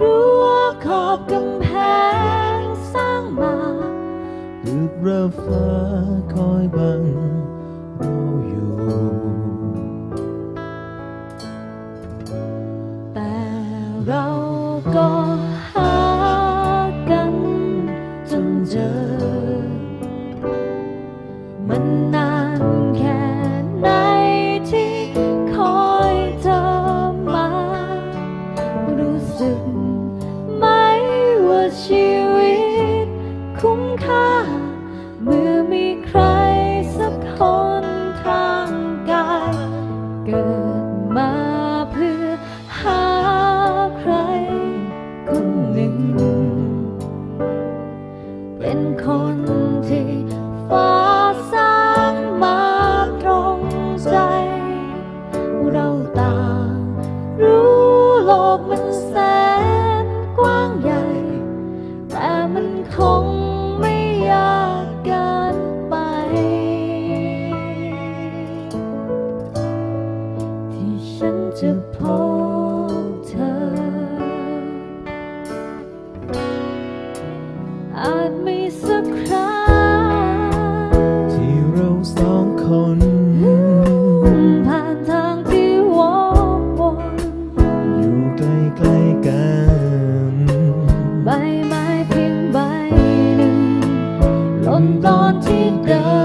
รั้วขอบกำแพงสร้างมาตึกระฟ้าคอยบัง คุ้มค่าเมื่อมี จะพบเธอ อาจมีสักครั้งที่เราสองคนผ่านทางที่วกวนอยู่ใกล้ๆกัน ใบไม้เพียงใบหนึ่งหล่นตอนที่เดิน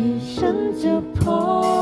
一生就破。